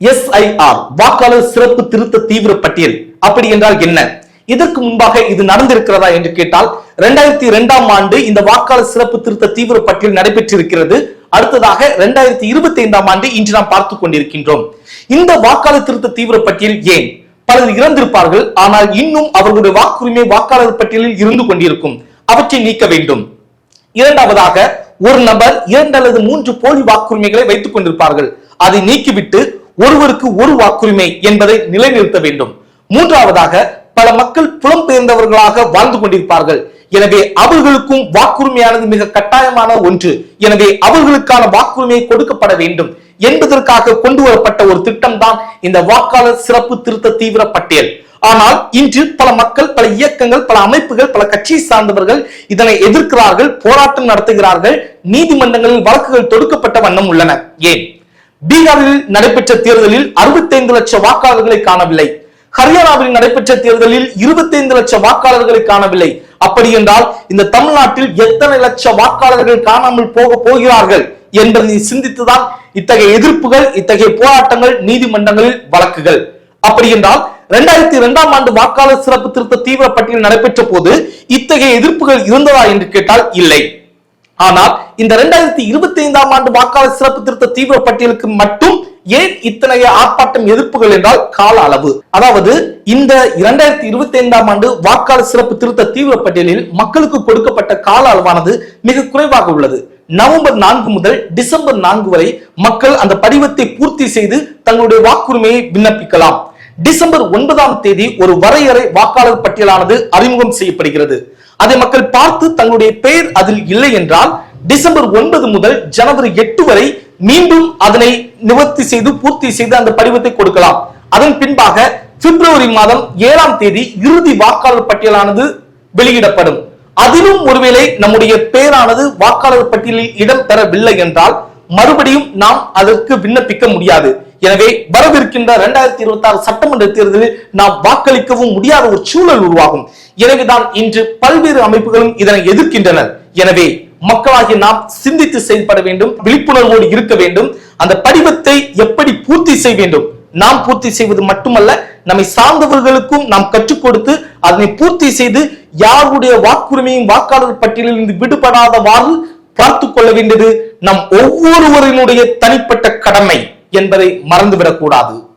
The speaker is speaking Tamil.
எஸ்ஐஆர் வாக்காளர் சிறப்பு திருத்த தீவிர பட்டியல். அப்படி என்றால் என்ன? இதற்கு முன்பாக இது நடந்திருக்கிறதா என்று கேட்டால் இரண்டாயிரத்தி இரண்டாம் ஆண்டு இந்த வாக்காளர் சிறப்பு திருத்த தீவிர பட்டியல் நடைபெற்றிருக்கிறது. அடுத்ததாக இரண்டாயிரத்தி இருபத்தி ஐந்தாம் ஆண்டு இன்று நாம் பார்த்துக் கொண்டிருக்கின்றோம். இந்த வாக்காளர் திருத்த தீவிர பட்டியல் ஏன்? பலர் இறந்திருப்பார்கள் ஆனால் இன்னும் அவர்களுடைய வாக்குரிமை வாக்காளர் பட்டியலில் இருந்து கொண்டிருக்கும். அவற்றை நீக்க வேண்டும். இரண்டாவதாக ஒரு நபர் இரண்டு அல்லது மூன்று போலி வாக்குரிமைகளை வைத்துக் கொண்டிருப்பார்கள். அதை நீக்கிவிட்டு ஒருவருக்கு ஒரு வாக்குரிமை என்பதை நிலைநிறுத்த வேண்டும். மூன்றாவதாக பல மக்கள் புலம்பெயர்ந்தவர்களாக வாழ்ந்து கொண்டிருப்பார்கள். எனவே அவர்களுக்கும் வாக்குரிமையானது மிக கட்டாயமான ஒன்று. எனவே அவர்களுக்கான வாக்குரிமை கொடுக்கப்பட வேண்டும். என்பதற்காக கொண்டு வரப்பட்ட ஒரு திட்டம் தான் இந்த வாக்காளர் சிறப்பு திருத்த தீவிர பட்டியல். ஆனால் இன்று பல மக்கள் பல இயக்கங்கள் பல அமைப்புகள் பல கட்சியை சார்ந்தவர்கள் இதனை எதிர்க்கிறார்கள் போராட்டம் நடத்துகிறார்கள் நீதிமன்றங்களில் வழக்குகள் தொடுக்கப்பட்ட வண்ணம் உள்ளன. ஏன்? பீகாரில் நடைபெற்ற தேர்தலில் 65 லட்சம் வாக்காளர்களை காணவில்லை. ஹரியானாவில் நடைபெற்ற தேர்தலில் 25 லட்சம் வாக்காளர்களை காணவில்லை. அப்படி என்றால் இந்த தமிழ்நாட்டில் எத்தனை லட்சம் வாக்காளர்கள் காணாமல் போக போகிறார்கள் என்பதை சிந்தித்துதான் இத்தகைய எதிர்ப்புகள் இத்தகைய போராட்டங்கள் நீதிமன்றங்களில் வழக்குகள். அப்படி என்றால் இரண்டாயிரத்தி இரண்டாம் ஆண்டு வாக்காளர் சிறப்பு திருத்த தீவிர பட்டியல் நடைபெற்ற போது இத்தகைய எதிர்ப்புகள் இருந்ததா என்று கேட்டால் இல்லை. ஆனால் இந்த இரண்டாயிரத்தி இருபத்தி ஐந்தாம் ஆண்டு வாக்காளர் சிறப்பு திருத்த தீவிர பட்டியலுக்கு மட்டும் ஏன் இத்தனைய ஆர்ப்பாட்டம் எதிர்ப்புகள் என்றால் கால அளவு? அதாவது இந்த இரண்டாயிரத்தி இருபத்தி ஐந்தாம் ஆண்டு வாக்காளர் சிறப்பு திருத்த தீவிர பட்டியலில் மக்களுக்கு கொடுக்கப்பட்ட கால அளவானது மிக குறைவாக உள்ளது. நவம்பர் நான்கு முதல் டிசம்பர் நான்கு வரை மக்கள் அந்த படிவத்தை பூர்த்தி செய்து தங்களுடைய வாக்குரிமையை விண்ணப்பிக்கலாம். டிசம்பர் ஒன்பதாம் தேதி ஒரு வரையறை வாக்காளர் பட்டியலானது அறிமுகம் செய்யப்படுகிறது. அதை மக்கள் பார்த்து தங்களுடைய பெயர் அதில் இல்லை என்றால் டிசம்பர் ஒன்பது முதல் ஜனவரி எட்டு வரை மீண்டும் அதனை நிவர்த்தி செய்து பூர்த்தி செய்து அந்த படிவத்தை கொடுக்கலாம். அதன் பின்பாக பிப்ரவரி மாதம் ஏழாம் தேதி இறுதி வாக்காளர் பட்டியலானது வெளியிடப்படும். அதிலும் ஒருவேளை நம்முடைய பெயரானது வாக்காளர் பட்டியலில் இடம் பெறவில்லை என்றால் மறுபடியும் நாம் அதற்கு விண்ணப்பிக்க முடியாது. எனவே வரவிருக்கின்ற இரண்டாயிரத்தி இருபத்தி ஆறு சட்டமன்ற தேர்தலில் நாம் வாக்களிக்கவும் முடியாத ஒரு சூழல் உருவாகும். எனவேதான் இன்று பல்வேறு அமைப்புகளும் இதனை எதிர்க்கின்றனர் எனவே மக்களாகி நாம் சிந்தித்து செயல்பட வேண்டும் விழிப்புணர்வோடு இருக்க வேண்டும். அந்த படிவத்தை எப்படி பூர்த்தி செய்ய வேண்டும்? நாம் பூர்த்தி செய்வது மட்டுமல்ல நம்மை சார்ந்தவர்களுக்கும் நாம் கற்றுக் கொடுத்து அதனை பூர்த்தி செய்து யாருடைய வாக்குரிமையும் வாக்காளர் பட்டியலில் இருந்து விடுபடாதவாறு பார்த்துக் கொள்ள வேண்டியது நம் ஒவ்வொருவரினுடைய தனிப்பட்ட கடமை என்பதை மறந்துவிடக் கூடாது